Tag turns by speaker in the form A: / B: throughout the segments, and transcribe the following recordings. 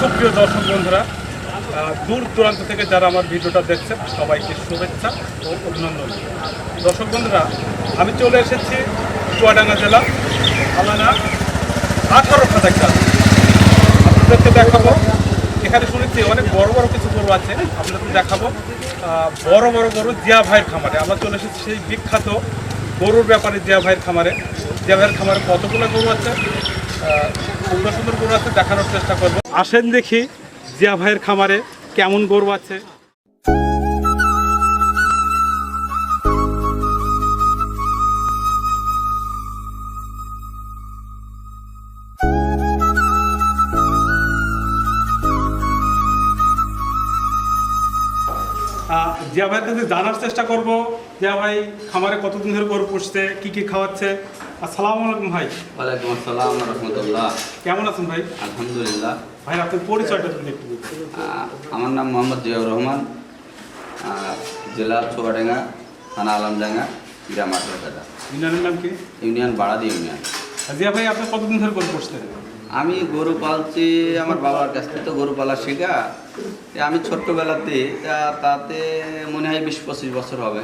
A: সুপ্রিয় দর্শক বন্ধুরা দূর দূরান্ত থেকে যারা আমার ভিডিওটা দেখছেন, সবাইকে শুভেচ্ছা ও অভিনন্দন। দর্শক বন্ধুরা, আমি চলে এসেছি চুয়াডাঙ্গা জেলা আলাদা আঠারো খাতা আপনাদেরকে দেখাবো, এখানে শুনেছি অনেক বড় বড় কিছু গরু আছে আপনাদের দেখাবো। বড় বড় গরু জিয়া ভাইয়ের খামারে। আমরা চলে এসেছি সেই বিখ্যাত গরুর ব্যাপারে জিয়া ভাইয়ের খামারে। জিয়া ভাইয়ের খামারে কতগুলো গরু আছে? সুন্দর সুন্দর গরু আছে, দেখানোর চেষ্টা করব। আসেন দেখি জিয়া ভাইয়ের খামারে কেমন গরু আছে। জিয়া ভাইয়ের কাছে জানার চেষ্টা করব। জিয়া ভাই খামারে কতদিন ধরে গরু পুষছে কি কি খাওয়াচ্ছে? আসসালামু আলাইকুম ভাই।
B: ওয়ালাইকুম আসসালাম রহমতুল্লাহ।
A: কেমন আছেন ভাই?
B: আলহামদুলিল্লাহ।
A: ভাই আপনার পরিচয়টা যদি একটু।
B: আমার নাম মোহাম্মদ জিয়াউর রহমান। জেলা চুয়াডাঙ্গা থানা আলমডাঙ্গা গ্রাম আটরকাটা
A: ইউনিয়নের নাম কি?
B: Union Baradi union.
A: জিয়া ভাই আপনি কতদিন ধরে গরু পুষছেন?
B: আমি গরু পালছি, আমার বাবার কাছ থেকে তো গরু পালা শেখা। আমি ছোট্টবেলাতে তাতে মনে হয় বিশ পঁচিশ বছর হবে।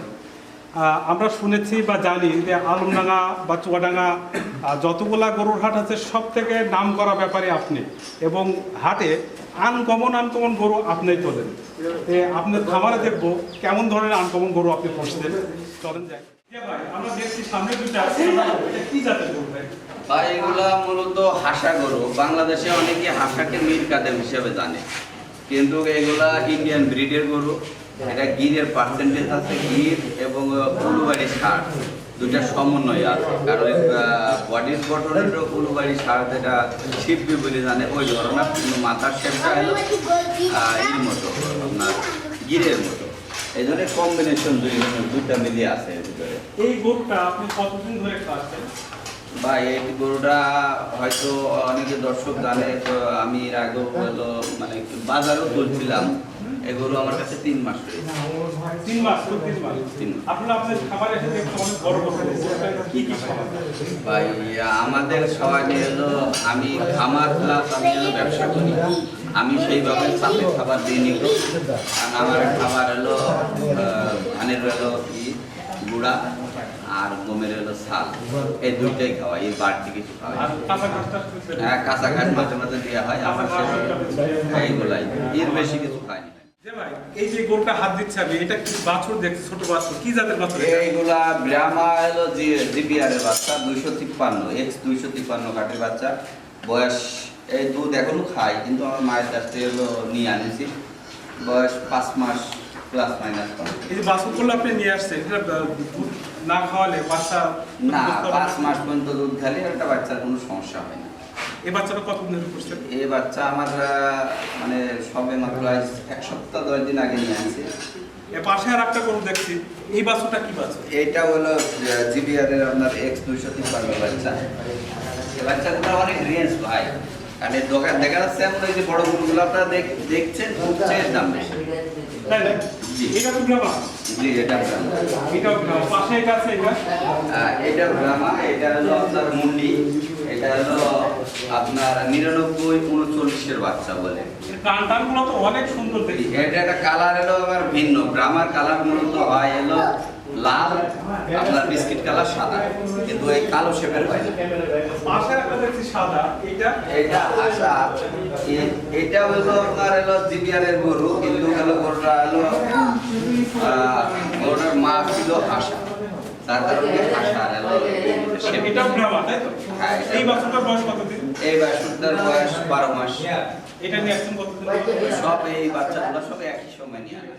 A: আমরা শুনেছি বা জানি যে আলমডাঙ্গা বা চুয়াডাঙ্গা যতগুলা গরুর হাট আছে সব থেকে নাম করা ব্যাপারে আপনি। এবং হাটে আনকমন আনকমন গরু আপনিই তোলেন। আপনার খামারে দেখব কেমন ধরনের আনকমন গরু আপনি পুষছেন। চলেন যাই। আমরা দেখছি সামনে কি জাতের গরু ভাই?
B: বা এগুলা মূলত হাসা গরু। বাংলাদেশে অনেকে হাসাকে মীর কাদের হিসেবে জানে। কিন্তু এগুলা ইন্ডিয়ান ব্রিডের গরু। এটা গিরের পার্সেন্টেজ আছে গির এবং উলুবাড়ি সার দুটা সমন্বয় আছে। কারণ বডির গঠনেরও উলুবাড়ি সার যেটা শিববি বলে জানে, ওই ধরনের কিন্তু মাথার শেপটা হলো এর মতো, আপনার গিরের মতো। এই ধরনের কম্বিনেশন দুই দুইটা মিলিয়ে আছে এর ভিতরে।
A: এই গরুটা আপনি কতদিন ধরে খাওয়াচ্ছেন
B: বা এই গরুটা হয়তো অনেকে দর্শক জানে তো আমি এর আগেও হলো মানে বাজারও তুলছিলাম এই গরু আমার কাছে তিন মাস রয়েছে
A: তিন মাস তিন মাস।
B: তিন
A: আপনারা এসে দেখতে অনেক বড় কি কি
B: ভাই আমাদের সবাই হলো আমি খামার প্লাস আমি হলো ব্যবসা করি। আমি সেইভাবে চাপে খাবার দিয়ে নি তো। কারণ আমার খাবার হলো ধানের হলো ই গুঁড়া। আর গমের হলো এই দুইটাই খাওয়াই এই বাড়তি কিছু খাওয়াই। হ্যাঁ কাঁচা ঘাট মাঝে মাঝে দেওয়া হয় আমার এইগুলাই এর বেশি কিছু খাইনি।
A: যে ভাই এই যে গরুটা হাত দিচ্ছে আমি এটা কি বাছুর দেখছি ছোট বাছুর? কি জাতের বাছুর
B: এইগুলা ব্রাহ্মা হলো জিবিআরের বাচ্চা দুইশো তিপ্পান্ন এক্স দুইশো তিপ্পান্ন কাঠের বাচ্চা। বয়স এই দুধ এখনও খাই কিন্তু আমার মায়ের কাছ থেকে নিয়ে আনেছি। বয়স পাঁচ মাস প্লাস মাইনাস
A: এই যে বাছুর করলে আপনি নিয়ে আসছেন দুধ না খাওয়ালে বাচ্চা
B: না পাঁচ মাস পর্যন্ত দুধ খালি একটা বাচ্চার কোনো সমস্যা হয় না।
A: এই বাচ্চাটা কতদিন ধরে করছেন
B: এই বাচ্চা আমার মানে সবে মাত্র এক সপ্তাহ দশ দিন আগে নিয়ে আনছি।
A: এর পাশে আর একটা গরু দেখছি এই বাছুরটা কি বাছুর?
B: এটা হলো জিবিআর এর আপনার এক্স দুইশো তিপ্পান্ন বাচ্চা। এই বাচ্চাগুলো অনেক রেঞ্জ ভাই। এই দোকান দেখা যাচ্ছে এমন এই যে বড় গরুগুলো আপনারা দেখ- দেখছেন দাম বেশি।
A: তাই না।
B: জি।
A: এটা তো গ্রামা
B: জি এটা ব্রাহ্মা।
A: এটাও গ্রামা পাশে এটা আছে এটা?
B: এটা ব্রাহ্মা এটা হলো আপনার মুন্ডি এটা হলো আপনার নিরানব্বই উনচল্লিশের বাচ্চা বলে।
A: এর তো অনেক সুন্দর দেখি
B: এটা একটা কালার এলো আবার ভিন্ন। ব্রাহ্মার কালার মূলত হয় এলো লাল আপনার বিস্কিট কালার সাদা। কিন্তু এই কালো শেপের হয় না।
A: পাশে একটা দেখছি সাদা। এটা?
B: এটা আশা। এটা হলো আপনার হলো জিবিআর এর গরু। কিন্তু হলো গরুটা হলো গরুটার মা ছিল আশা। তার কারণে আশা
A: এটাও গ্রামা তাই তো?
B: হ্যাঁ,
A: এই বাছুরটার বয়স কতদিন
B: এই বাসুরটার বয়স বারো মাস।
A: এটা নিয়ে আসছেন কতদিন
B: সব এই বাচ্চাগুলো সব একই সময় নিয়ে আনা।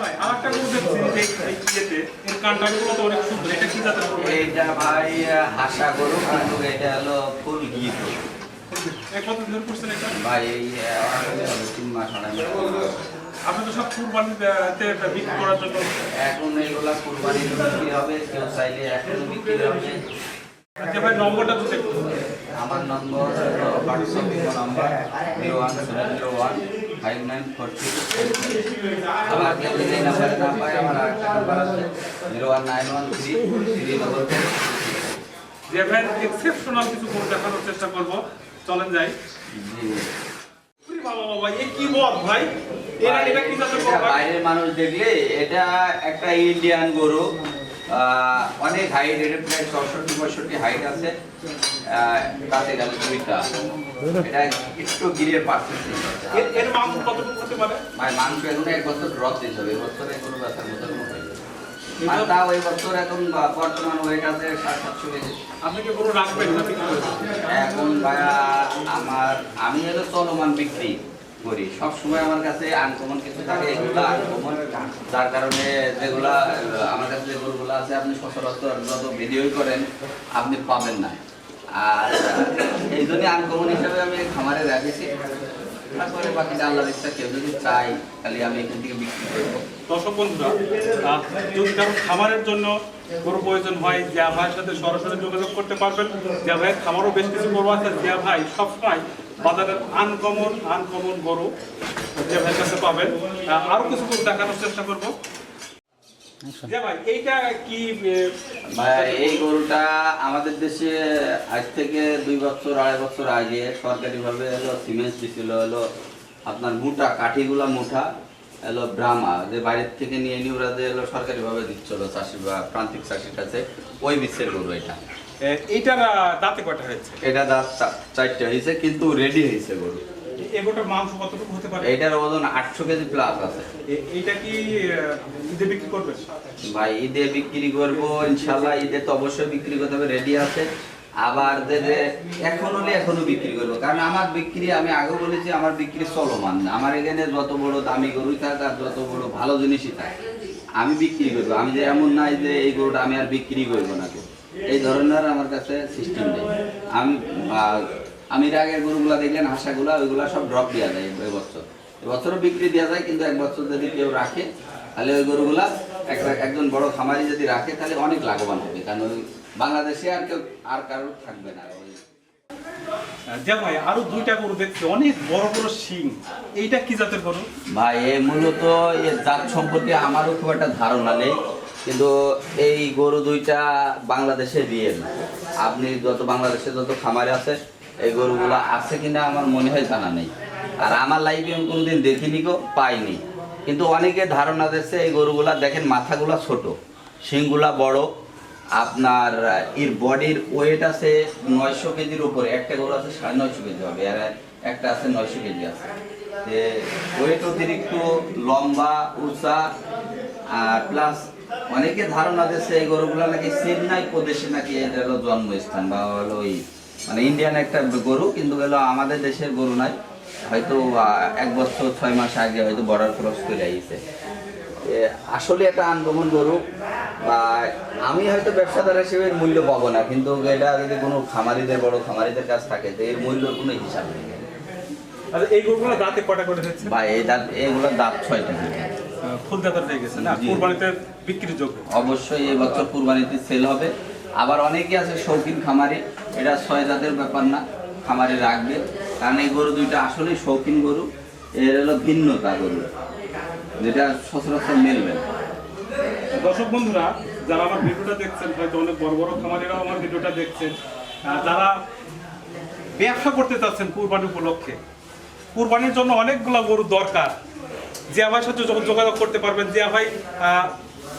A: ভাই আর গরু দেখছি এই ইয়েতে। এর কানটাগুলো তো অনেক সুন্দর। এটা কি জাতের গরু? ভাই?
B: ভাই আহ, গরু কিন্তু এটা হলো ফুল ঘি গরু।
A: এ কতদিন করছেন এটা?
B: ভাই তিন মাস আড়াই
A: আপনি তো সব কুরবানিতে বিক্রি করার জন্য
B: এখন এগুলা কুরবানি বিক্রি হবে কেউ চাইলে এখন বিক্রি হবে।
A: আচ্ছা ভাই নম্বরটা তো দেখুন।
B: আমার নম্বর WhatsApp number zero one seven zero one five nine four আমার কেউ যদি এই নাম্বারে না পায় আমার আরেকটা নাম্বার আছে zero one nine one three three double
A: যে ভাই এক্সেপশনাল কিছু দেখানোর চেষ্টা করব। চলেন যাই।
B: জি।
A: ভাই? এ কি?
B: বাইরের মানুষ দেখলে এটা একটা ইন্ডিয়ান গরু। অনেক হাইট এটা প্রায় ছষট্টি পঁয়ষট্টি হাইট আছে। তাতে গেল দুইটা। এটা একটু গিরের পার্সেন্টেজ
A: এর- এর মাংস কতটুকু হতে পারে?
B: মাংস এখন এক বছর ড্রপ দিতে হবে। এবছর ব্যথার মতো কোনো।
A: এটা-
B: আর তাও এই বছর এখন বর্তমান ওয়েট আছে সাড়ে সাতশো কেজি।
A: আপনি কি গরু রাখবেন না
B: এখন ভাইয়া আমার আমি হলো চলমান বিক্রি করি। সব আমার কাছে আনকমন কিছু থাকে এগুলো আনকমন যার কারণে যেগুলা আমার কাছে যে গরুগুলো আছে আপনি সচরাচর যত ভিডিওই করেন আপনি পাবেন না আর এই জন্য আনকমন হিসাবে আমি খামারে রেখেছি তারপরে বাকিটা আল্লাহর ইচ্ছা, কেউ যদি চাই তাহলে আমি এখান থেকে বিক্রি
A: দর্শক বন্ধুরা যদি খামারের জন্য কোনো প্রয়োজন হয়, জিয়া ভাইয়ের সাথে সরাসরি যোগাযোগ করতে পারবেন। জিয়া ভাইয়ের খামারও বেশ কিছু গরু আছে। জিয়া ভাই সবসময় বাজারের আনকমন আনকমন গরু জিয়া ভাইয়ের কাছে পাবেন। আরও আরও কিছু গরু দেখানোর চেষ্টা করব জিয়া ভাই এইটা কি আহ,
B: ভাই এই গরুটা আমাদের দেশে আজ থেকে দুই বছর আড়াই বছর আগে সরকারিভাবে এলো সিমেন্ট দিছিল এলো আপনার মোটা কাঠিগুলা মোটা এলো ব্রাহ্মা। যে বাইরের থেকে নিয়ে নিয়ে ওরা যে এলো সরকারিভাবে দিচ্ছিল চাষি বা প্রান্তিক চাষির কাছে ওই বিশ্বের গরু এটা।
A: এইটার দাঁতে কয়টা হয়েছে?
B: এটা দাঁত চারটে হয়েছে কিন্তু রেডি হয়েছে গরু।
A: এগোটার মাংস কতটুকু হতে পারে?
B: এইটার ওজন আটশো কেজি প্লাস আছে।
A: এ- এইটা কি ঈদে বিক্রি করবেন
B: ভাই ঈদে বিক্রি করব ইনশাল্লাহ ঈদে তো অবশ্যই বিক্রি করতে হবে রেডি আছে। আবার যে এখন হলে এখনও বিক্রি করব। কারণ আমার বিক্রি আমি আগে বলেছি আমার বিক্রি চলমান। আমার এখানে যত বড় দামি গরুই থাক আর যত বড় ভালো জিনিসই থাক আমি বিক্রি করব। আমি যে এমন নাই যে এই গরুটা আমি আর বিক্রি করব না এই ধরনের আমার কাছে সিস্টেম নেই। আমি আমি এর আগের গরুগুলা দেখলেন হাঁসাগুলা ওইগুলা সব ড্রপ দেওয়া যায় এবছর এবছরও বিক্রি দেওয়া যায় কিন্তু এক বছর যদি কেউ রাখে তাহলে ওই গরুগুলা একটা একজন বড় খামারি যদি রাখে তাহলে অনেক লাভবান হবে। কারণ ওই বাংলাদেশে আর কেউ আর কারোর থাকবে না। ওই
A: ভাই আরও দুইটা গরু দেখছি। অনেক বড় বড় শিং। এইটা কি জাতের গরু?
B: ভাই এ মূলত জাত সম্পর্কে আমারও খুব একটা ধারণা নেই। কিন্তু এই গরু দুইটা বাংলাদেশে দিয়ে। আপনি যত বাংলাদেশে যত খামারে আছে এই গরুগুলো আছে কিনা আমার মনে হয় জানা নেই। আর আমার লাইফে আমি কোনোদিন দেখিনি গো, পাইনি। কিন্তু অনেকে ধারণা দিচ্ছে এই গরুগুলা, দেখেন মাথাগুলা ছোট, শিংগুলা বড়, আপনার এর বডির ওয়েট আছে নয়শো কেজির উপরে, একটা গরু আছে সাড়ে নয়শো কেজি হবে, আর একটা আছে নয়শো কেজি আছে। ওয়েট অতিরিক্ত, লম্বা, উঁচা, আর প্লাস অনেকে ধারণা দিচ্ছে এই গরুগুলো নাকি চেন্নাই প্রদেশে নাকি এটা হলো জন্মস্থান বা হলো ওই মানে ইন্ডিয়ান একটা গরু কিন্তু হলো আমাদের দেশের গরু নাই হয়তো এক বছর ছয় মাস আগে হয়তো বর্ডার ক্রস করে আইছে। আসলে একটা আনকমন গরু বা আমি হয়তো ব্যবসাদার হিসেবে এর মূল্য পাবো না কিন্তু এটা যদি কোনো খামারিদের বড় খামারিদের কাছ থাকে তো এর মূল্যর কোনো হিসাব নেই।
A: এই গরুগুলো দাঁতে কটা করে হচ্ছে
B: বা এই দাঁত এগুলোর দাঁত ছয়টা
A: আহ, ফুল দাঁতার হয়ে গেছে না?
B: জি।
A: কোরবানিতে বিক্রির যোগ্য?
B: অবশ্যই এই বছর কুরবানিতে সেল হবে। আবার অনেকে আছে শৌখিন খামারি এটা ছয় জাতের ব্যাপার না, খামারে রাখবে কারণ এই গরু দুইটা আসলেই শৌখিন গরু, এর হলো ভিন্নতা গরু, যেটা সচরাচর মেলবে।
A: দর্শক বন্ধুরা, যারা আমার ভিডিওটা দেখছেন, হয়তো অনেক বড় বড় খামারিরাও আমার ভিডিওটা দেখছেন যারা ব্যবসা করতে চাচ্ছেন কুরবানি উপলক্ষে, কুরবানির জন্য অনেকগুলো গরু দরকার জিয়া ভাইয়ের সাথে যখন যোগাযোগ করতে পারবেন, জিয়া ভাই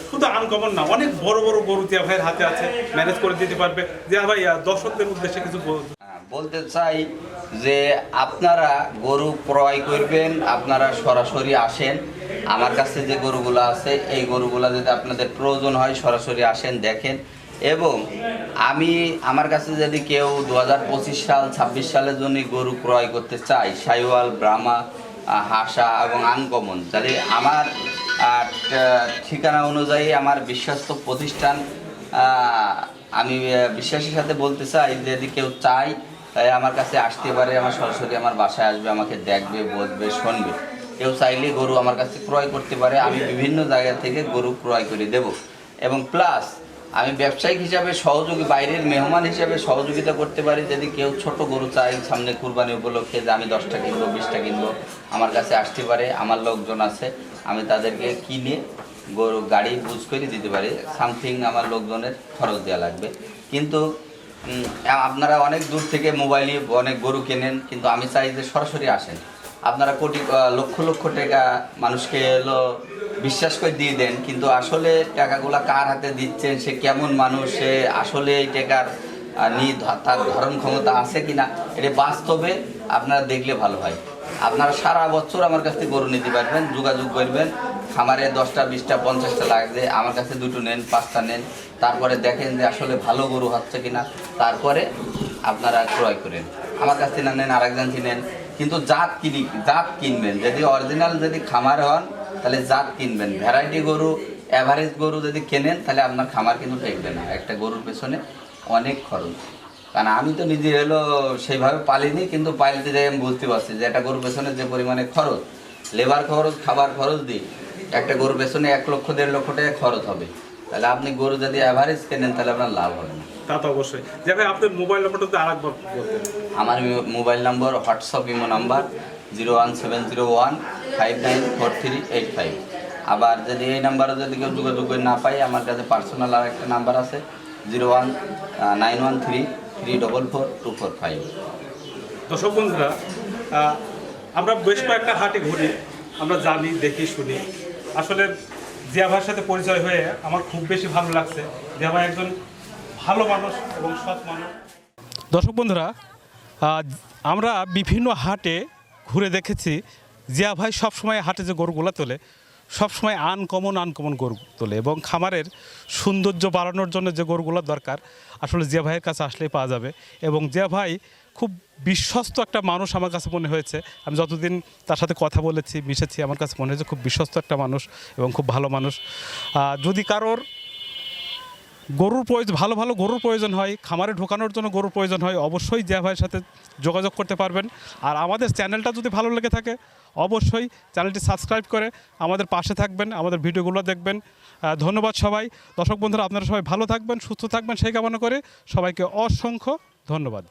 A: শুধু আনকমন না অনেক বড় বড় গরু জিয়া ভাইয়ের হাতে আছে ম্যানেজ করে দিতে পারবে। জিয়া ভাই দর্শকদের উদ্দেশ্যে কিছু বল-
B: হ্যাঁ, বলতে চাই যে আপনারা গরু ক্রয় করবেন আপনারা সরাসরি আসেন। আমার কাছে যে গরুগুলো আছে এই গরুগুলো যদি আপনাদের প্রয়োজন হয় সরাসরি আসেন দেখেন। এবং আমি আমার কাছে যদি কেউ দু হাজার পঁচিশ সাল ছাব্বিশ সালের জন্য গরু ক্রয় করতে চাই সাইওয়াল ব্রাহ্মা হাসা এবং আনকমন তাহলে আমার ট- ঠিকানা অনুযায়ী আমার বিশ্বস্ত প্রতিষ্ঠান আমি বিশ্বাসের সাথে বলতে চাই, যদি কেউ চাই তাই আমার কাছে আসতে পারে, আমার সরাসরি আমার বাসায় আসবে, আমাকে দেখবে, বলবে, শুনবে। কেউ চাইলে গরু আমার কাছে ক্রয় করতে পারে, আমি বিভিন্ন জায়গা থেকে গরু ক্রয় করে দেব। এবং প্লাস আমি ব্যবসায়িক হিসাবে সহযোগী, বাইরের মেহমান হিসাবে সহযোগিতা করতে পারি, যদি কেউ ছোট গরু চাই সামনে কুরবানি উপলক্ষে যে আমি দশটা কিনবো, বিশটা কিনবো, আমার কাছে আসতে পারে, আমার লোকজন আছে। আমি তাদেরকে কিনে গরু গাড়ি বুঝ করে দিতে পারি। সামথিং আমার লোকজনের খরচ দেওয়া লাগবে। কিন্তু আপনারা অনেক দূর থেকে মোবাইলে অনেক গরু কেনেন কিন্তু আমি চাই যে সরাসরি আসেন। আপনারা কোটি লক্ষ লক্ষ টাকা মানুষকে হলো বিশ্বাস করে দিয়ে দেন কিন্তু আসলে টাকাগুলো কার হাতে দিচ্ছেন সে কেমন মানুষ সে আসলে এই টাকার আহ, নি তার ধরন ক্ষমতা আছে কিনা এটা বাস্তবে আপনারা দেখলে ভালো হয়। আপনারা সারা বছর আমার কাছ থেকে গরু নিতে পারবেন, যোগাযোগ করবেন। খামারে দশটা, বিশটা, পঞ্চাশটা লাগবে। আমার কাছে দুটো নেন, পাঁচটা নেন। তারপরে দেখেন যে আসলে ভালো গরু হচ্ছে কিনা। তারপরে আপনারা ক্রয় করেন। আমার কাছ থেকে নেন আরেকজন নেন। কিন্তু জাত কিনি, জাত কিনবেন। যদি অরিজিনাল যদি খামার হন, তাহলে জাত কিনবেন। ভ্যারাইটি গরু অ্যাভারেজ গরু যদি কেনেন, তাহলে আপনার খামার কিন্তু টেকবে না। একটা গরুর পেছনে অনেক খরচ। কারণ আমি তো নিজে হলো সেইভাবে পালিনি কিন্তু পালিতে যাই আমি বুঝতে পারছি যে একটা গরুর পেছনে যে পরিমাণে খরচ লেবার খরচ খাবার খরচ দিই একটা গরুর পেছনে এক লক্ষ দেড় লক্ষ টাকা খরচ হবে। তাহলে আপনি গরু যদি অ্যাভারেজ কেনেন তাহলে আপনার লাভ হবে না।
A: তা তো অবশ্যই। যে ভাই আপনার মোবাইল নম্বরটা যদি আরেকবার বলতেন।
B: আমার মোবাইল নম্বর WhatsApp imo number zero one seven zero one five nine four three eight five আবার যদি এই নাম্বারে যদি কেউ যোগাযোগ করে না পাই আমার কাছে পার্সোনাল আর একটা নাম্বার আছে zero one nine one three three double four two four five
A: দর্শক বন্ধুরা আমরা বেশ কয়েকটা হাটে ঘুরি, আমরা জানি, দেখি, শুনি। আসলে জিয়া ভাইয়ের সাথে পরিচয় হয়ে আমার খুব বেশি ভালো লাগছে। জিয়া ভাই একজন ভালো মানুষ এবং সৎ মানুষ। দর্শক বন্ধুরা আমরা বিভিন্ন হাটে ঘুরে দেখেছি, জিয়া ভাই সবসময় হাটে যে গরুগুলো তোলে সবসময় আনকমন আনকমন গরু তোলে এবং খামারের সৌন্দর্য বাড়ানোর জন্য যে গরুগুলো দরকার, আসলে জিয়া ভাইয়ের কাছে আসলেই পাওয়া যাবে। এবং জিয়া ভাই খুব বিশ্বস্ত একটা মানুষ আমার কাছে মনে হয়েছে। আমি যতদিন তার সাথে কথা বলেছি, মিশেছি, আমার কাছে মনে হয়েছে খুব বিশ্বস্ত একটা মানুষ এবং খুব ভালো মানুষ। যদি কারোর গরুর প্রয়োজন, ভালো ভালো গরুর প্রয়োজন হয়, খামারে ঢোকানোর জন্য গরুর প্রয়োজন হয়, অবশ্যই জিয়া ভাইয়ের সাথে যোগাযোগ করতে পারবেন। আর আমাদের চ্যানেলটা যদি ভালো লেগে থাকে, অবশ্যই চ্যানেলটি সাবস্ক্রাইব করে আমাদের পাশে থাকবেন, আমাদের ভিডিওগুলো দেখবেন। ধন্যবাদ সবাই। দর্শক বন্ধুরা, আপনারা সবাই ভালো থাকবেন, সুস্থ থাকবেন, সেই কামনা করে সবাইকে অসংখ্য ধন্যবাদ।